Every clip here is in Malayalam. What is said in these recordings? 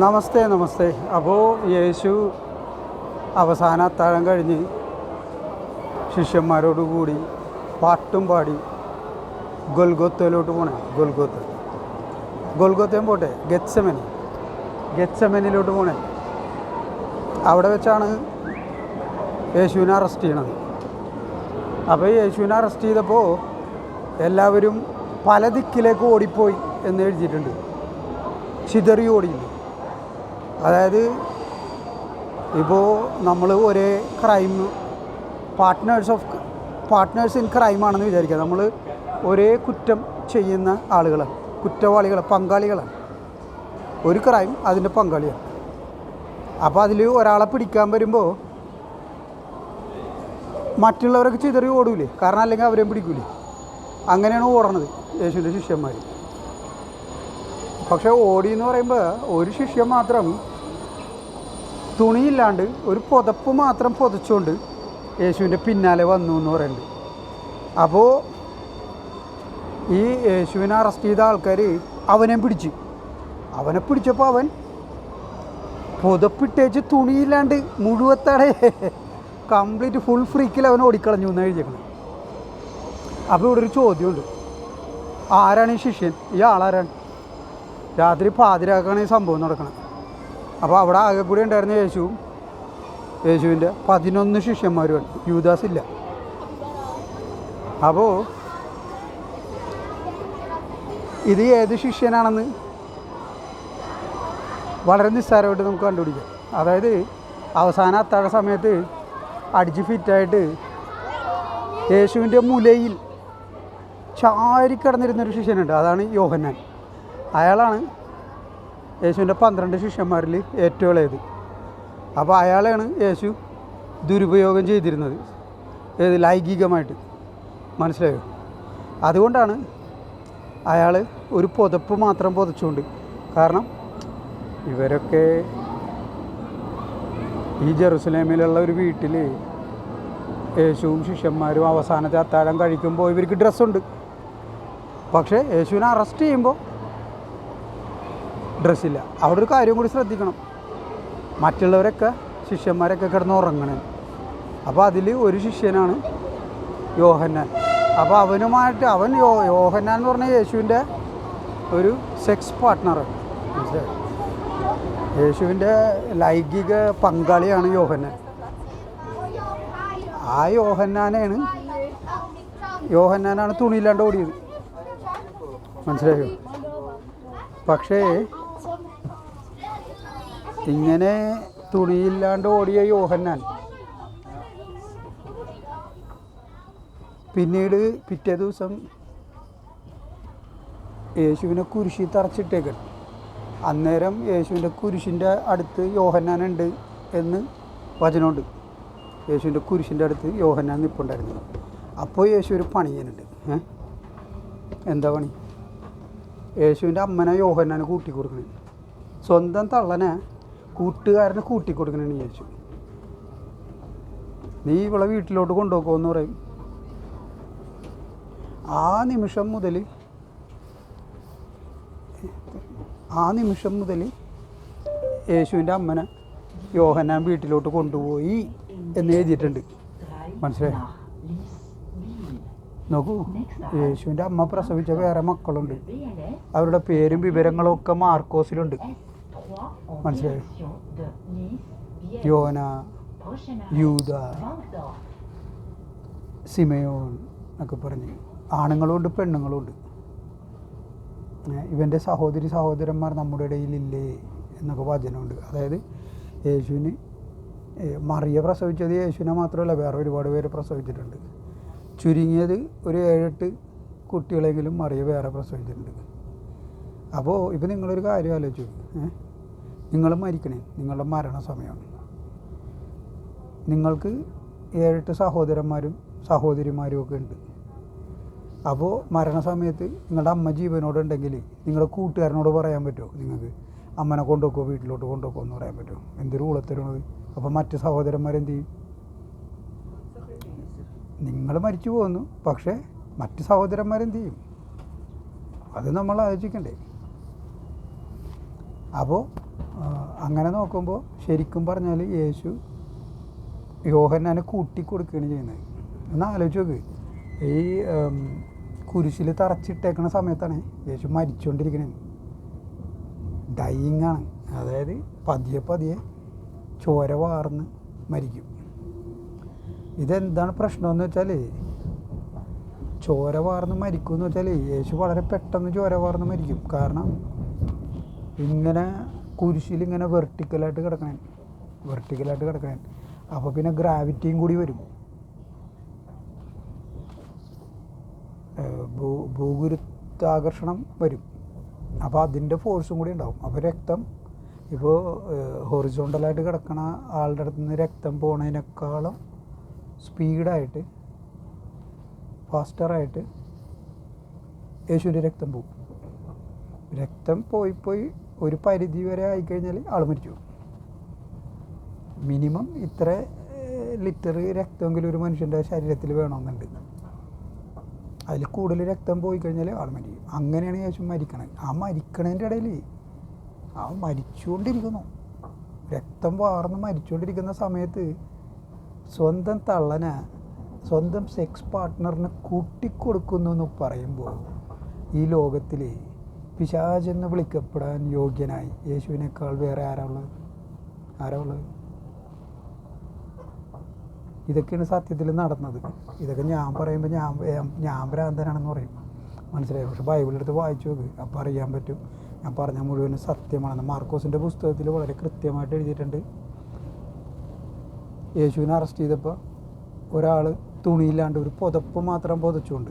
നമസ്തേ നമസ്തേ. അപ്പോൾ യേശു അവസാന അത്താഴം കഴിഞ്ഞ് ശിഷ്യന്മാരോടുകൂടി പാട്ടും പാടി ഗൊൽഗൊത്തയിലോട്ട് പോണേ. ഗൊൽഗൊത്ത. ഗൊൽഗൊത്തയും പോട്ടെ ഗച്ചമനി ഗച്ചമനിലോട്ട് പോണേ. അവിടെ വെച്ചാണ് യേശുവിനെ അറസ്റ്റ് ചെയ്യണത്. അപ്പോൾ യേശുവിനെ അറസ്റ്റ് ചെയ്തപ്പോൾ എല്ലാവരും പല ദിക്കിലേക്ക് ഓടിപ്പോയി എന്ന് എഴുതിയിട്ടുണ്ട്. ചിതറി ഓടിയില്ല അതായത് ഇപ്പോൾ നമ്മൾ ഒരേ crime partners of partners in ക്രൈമാണെന്ന് വിചാരിക്കുക. നമ്മൾ ഒരേ കുറ്റം ചെയ്യുന്ന ആളുകളാണ് കുറ്റവാളികൾ പങ്കാളികളാണ് ഒരു ക്രൈം അതിന്റെ പങ്കാളിയാണ് അപ്പോൾ അതിൽ ഒരാളെ പിടിക്കാൻ വരുമ്പോൾ മറ്റുള്ളവരൊക്കെ ചിതറി ഓടൂലേ? കാരണം അല്ലെങ്കിൽ അവരെയും പിടിക്കൂലേ? അങ്ങനെയാണ് ഓടണത് യേശുവിന്റെ ശിഷ്യന്മാർ പക്ഷേ ഓടി എന്ന് പറയുമ്പോൾ ഒരു ശിഷ്യൻ മാത്രം തുണിയില്ലാണ്ട് ഒരു പുതപ്പ് മാത്രം പുതച്ചുകൊണ്ട് യേശുവിന്റെ പിന്നാലെ വന്നു എന്ന് പറയുന്നുണ്ട്. അപ്പോൾ ഈ യേശുവിനെ അറസ്റ്റ് ചെയ്ത ആൾക്കാർ അവനെ പിടിച്ചു. അവനെ പിടിച്ചപ്പോൾ അവൻ പുതപ്പിട്ടേച്ച് തുണിയില്ലാണ്ട് മുഴുവത്തടെ കംപ്ലീറ്റ് ഫുൾ ഫ്രീക്കിൽ അവൻ ഓടിക്കളഞ്ഞു എന്ന് എഴുതിയേക്കണം അപ്പോൾ ഇവിടെ ഒരു ചോദ്യമുണ്ട്. ആരാണ് ഈ ശിഷ്യൻ? ഈ ആളാരാണ് രാത്രി പാതിരാക്കാണ് ഈ സംഭവം നടക്കുന്നത് അപ്പോൾ അവിടെ ആകെ കൂടി ഉണ്ടായിരുന്ന യേശുവും യേശുവിന്റെ പതിനൊന്ന് ശിഷ്യന്മാരുമാണ് യൂദാസ് ഇല്ല. അപ്പോൾ ഇത് ഏത് ശിഷ്യനാണെന്ന് വളരെ നിസ്സാരമായിട്ട് നമുക്ക് കണ്ടുപിടിക്കാം. അതായത് അവസാന അത്താഴ സമയത്ത് അടിച്ച് ഫിറ്റായിട്ട് യേശുവിന്റെ മുലയിൽ ചാരിക്കിടന്നിരുന്നൊരു ശിഷ്യനുണ്ട്. അതാണ് യോഹന്നാൻ. അയാളാണ് യേശുവിന്റെ പന്ത്രണ്ട് ശിഷ്യന്മാരിൽ ഏറ്റവും ഇളയത്. അപ്പോൾ അയാളെയാണ് യേശു ദുരുപയോഗം ചെയ്തിരുന്നത്. ഏത് ലൈംഗികമായിട്ട്? മനസ്സിലായോ? അതുകൊണ്ടാണ് അയാൾ ഒരു പുതപ്പ് മാത്രം പുതച്ചുകൊണ്ട് കാരണം ഇവരൊക്കെ ഈ ജെറുസലേമിലുള്ള ഒരു വീട്ടിൽ യേശുവും ശിഷ്യന്മാരും അവസാനത്തെ അത്താഴം കഴിക്കുമ്പോൾ ഇവർക്ക് ഡ്രസ്സുണ്ട്. പക്ഷേ യേശുവിനെ അറസ്റ്റ് ചെയ്യുമ്പോൾ ഡ്രസ്സില്ല അവിടെ ഒരു കാര്യം കൂടി ശ്രദ്ധിക്കണം. മറ്റുള്ളവരൊക്കെ ശിഷ്യന്മാരൊക്കെ കിടന്ന് ഉറങ്ങണേ. അപ്പോൾ അതിൽ ഒരു ശിഷ്യനാണ് യോഹന്നാൻ. അപ്പോൾ അവനുമായിട്ട് അവൻ യോ യോഹന്നാൻ എന്ന് പറഞ്ഞ യേശുവിന്റെ ഒരു സെക്സ് മനസ്സിലായോ? യേശുവിന്റെ ലൈംഗിക പങ്കാളിയാണ് യോഹന്നാൻ. ആ യോഹന്നാനാണ് യോഹന്നാനാണ് തുണിയില്ലാണ്ട് ഓടിയത്. മനസ്സിലായോ? പക്ഷേ ഇങ്ങനെ തുണിയില്ലാണ്ട് ഓടിയ യോഹന്നാൻ. പിന്നീട് പിറ്റേ ദിവസം യേശുവിനെ കുരിശി തറച്ചിട്ടേക്കൾ അന്നേരം യേശുവിന്റെ കുരിശിന്റെ അടുത്ത് യോഹന്നാനുണ്ട് എന്ന് വചനമുണ്ട്. യേശുവിന്റെ കുരിശിന്റെ അടുത്ത് യോഹന്നാൻ നിൽപ്പുണ്ടായിരുന്നു അപ്പോൾ യേശു ഒരു പണിയനുണ്ട് എന്താ പണി? യേശുവിന്റെ അമ്മനെ യോഹന്നാൻ കൂട്ടി സ്വന്തം തള്ളനെ കൂട്ടുകാരനെ കൂട്ടി കൊടുക്കണമെന്ന് ചോദിച്ചു നീ ഇവളെ വീട്ടിലോട്ട് കൊണ്ടുപോക്കുമെന്ന് പറയും. ആ നിമിഷം മുതൽ ആ നിമിഷം മുതൽ യേശുവിന്റെ അമ്മനെ യോഹനാൻ വീട്ടിലോട്ട് കൊണ്ടുപോയി എന്ന് എഴുതിയിട്ടുണ്ട്. മനസ്സിലായി? നോക്കൂ യേശുവിന്റെ അമ്മ പ്രസവിച്ച വേറെ മക്കളുണ്ട്. അവരുടെ പേരും വിവരങ്ങളും ഒക്കെ മാർക്കോസിലുണ്ട്. മനസ്സിലായോ? യോന യൂത സിമയോൻ എന്നൊക്കെ പറഞ്ഞ്. ആണുങ്ങളുണ്ട് പെണ്ണുങ്ങളുണ്ട്. ഇവന്റെ സഹോദരി സഹോദരന്മാർ നമ്മുടെ ഇടയിലില്ലേ എന്നൊക്കെ വചനമുണ്ട്. അതായത് യേശുവിന് മറിയ പ്രസവിച്ചത് യേശുവിനെ മാത്രമല്ല വേറെ ഒരുപാട് പേര് പ്രസവിച്ചിട്ടുണ്ട്. ചുരുങ്ങിയത് ഒരു ഏഴെട്ട് കുട്ടികളെങ്കിലും മറിയ വേറെ പ്രസവിച്ചിട്ടുണ്ട്. അപ്പോൾ ഇപ്പം നിങ്ങളൊരു കാര്യം ആലോചിച്ചു. നിങ്ങൾ മരിക്കണേ. നിങ്ങളുടെ മരണ സമയമാണ് നിങ്ങൾക്ക് ഏഴെട്ട് സഹോദരന്മാരും സഹോദരിമാരും ഒക്കെ ഉണ്ട്. അപ്പോൾ മരണസമയത്ത് നിങ്ങളുടെ അമ്മ ജീവനോടുണ്ടെങ്കിൽ നിങ്ങളുടെ കൂട്ടുകാരനോട് പറയാൻ പറ്റുമോ? നിങ്ങൾക്ക് അമ്മനെ കൊണ്ടുപോക്കോ വീട്ടിലോട്ട് കൊണ്ടുപോക്കോ എന്ന് പറയാൻ പറ്റുമോ? എന്തൊരു ഊളത്തരുന്നത് അപ്പോൾ മറ്റ് സഹോദരന്മാരെന്ത് ചെയ്യും? നിങ്ങൾ മരിച്ചു പോകുന്നു പക്ഷേ മറ്റ് സഹോദരന്മാരെന്ത് ചെയ്യും? അത് നമ്മൾ ആലോചിക്കണ്ടേ. അപ്പോൾ അങ്ങനെ നോക്കുമ്പോൾ ശരിക്കും പറഞ്ഞാൽ യേശു യോഹന്നാനെ കൂട്ടി കൊടുക്കുകയാണ് ചെയ്യുന്നത്. ഒന്ന് ആലോചിച്ച് നോക്ക്. ഈ കുരിശിൽ തറച്ചിട്ടേക്കുന്ന സമയത്താണ് യേശു മരിച്ചുകൊണ്ടിരിക്കുന്നത് ഡൈയിങ് ആണ്. അതായത് പതിയെ പതിയെ ചോര വാർന്ന് മരിക്കും. ഇതെന്താണ് പ്രശ്നമെന്ന് വെച്ചാൽ ചോര വാർന്ന് മരിക്കും എന്ന് വെച്ചാൽ യേശു വളരെ പെട്ടെന്ന് ചോര വാർന്ന് മരിക്കും. കാരണം ഇങ്ങനെ കുരിശിൽ ഇങ്ങനെ വെർട്ടിക്കലായിട്ട് കിടക്കണേ. വെർട്ടിക്കലായിട്ട് കിടക്കണേ. അപ്പോൾ പിന്നെ ഗ്രാവിറ്റിയും കൂടി വരും. ഭൂ- ഭൂഗുരുത്വാകർഷണം വരും. അപ്പോൾ അതിന്റെ ഫോഴ്സും കൂടി ഉണ്ടാവും. അപ്പോൾ രക്തം ഇപ്പോൾ ഹൊറിസോണ്ടലായിട്ട് കിടക്കണ ആളുടെ അടുത്ത് നിന്ന് രക്തം പോണതിനേക്കാളും സ്പീഡായിട്ട് ഫാസ്റ്ററായിട്ട് യേശുവിന്റെ രക്തം പോകും രക്തം പോയി പോയി ഒരു പരിധി വരെ ആയിക്കഴിഞ്ഞാൽ ആൾ മരിച്ചു. മിനിമം ഇത്ര ലിറ്റർ രക്തമെങ്കിലും ഒരു മനുഷ്യന്റെ ശരീരത്തിൽ വേണമെന്നുണ്ട്. അതിൽ കൂടുതൽ രക്തം പോയി കഴിഞ്ഞാൽ ആൾ മരിക്കും. അങ്ങനെയാണ് യേശു മരിക്കണത്. ആ മരിക്കണതിന്റെ ഇടയിൽ ആ മരിച്ചുകൊണ്ടിരിക്കുന്നു. രക്തം വാർന്ന് മരിച്ചുകൊണ്ടിരിക്കുന്ന സമയത്ത് സ്വന്തം തള്ളനെ സ്വന്തം സെക്സ് പാർട്ട്ണറിന് കൂട്ടിക്കൊടുക്കുന്നു എന്ന് പറയുമ്പോൾ ഈ ലോകത്തിൽ പിശാചെന്ന് വിളിക്കപ്പെടാൻ യോഗ്യനായി. യേശുവിനേക്കാൾ വേറെ ആരാ ഉള്ളത്? ഇതൊക്കെയാണ് സത്യത്തിൽ നടന്നത്. ഇതൊക്കെ ഞാൻ പറയുമ്പോൾ ഞാൻ ഞാൻ- ഭ്രാന്തനാണെന്ന് പറയും. മനസ്സിലായി? പക്ഷെ ബൈബിളെടുത്ത് വായിച്ചു നോക്ക്. അപ്പോൾ അറിയാൻ പറ്റും. ഞാൻ പറഞ്ഞ മുഴുവനും സത്യമാണെന്ന്. മാർക്കോസിന്റെ പുസ്തകത്തിൽ വളരെ കൃത്യമായിട്ട് എഴുതിയിട്ടുണ്ട്. യേശുവിനെ അറസ്റ്റ് ചെയ്തപ്പോൾ ഒരാൾ തുണിയില്ലാണ്ട് ഒരു പുതപ്പ് മാത്രം പുതച്ചുകൊണ്ട്.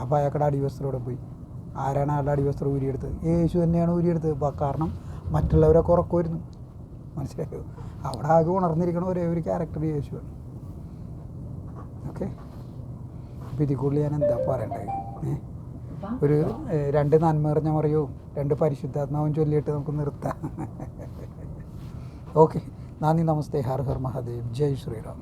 അപ്പോൾ അയാൾക്കടെ അടിവസ്ത്രോടെ പോയി. ആരാണ് ആളുടെ അടിവസ്ത്രം ഊരിയെടുത്തത്? യേശു തന്നെയാണ് ഊരിയെടുത്തത്. കാരണം മറ്റുള്ളവരെ കുറക്കുമായിരുന്നു മനസ്സിലായോ? അവിടെ ആകെ ഉണർന്നിരിക്കണ ഒരേ ഒരു ക്യാരക്ടർ യേശുവാണ്. ഓക്കെ അപ്പോൾ ഇതിൽ കൂടുതൽ ഞാൻ എന്താ പറയണ്ടത് ഒരു രണ്ട് നന്മ നിറഞ്ഞ മറിയവും രണ്ട് പരിശുദ്ധാത്മാവും ചൊല്ലിയിട്ട് നമുക്ക് നിർത്താം. ഓക്കെ നന്ദി നമസ്തേ. ഹർ ഹർ മഹാദേവ്. ജയ് ശ്രീറാം.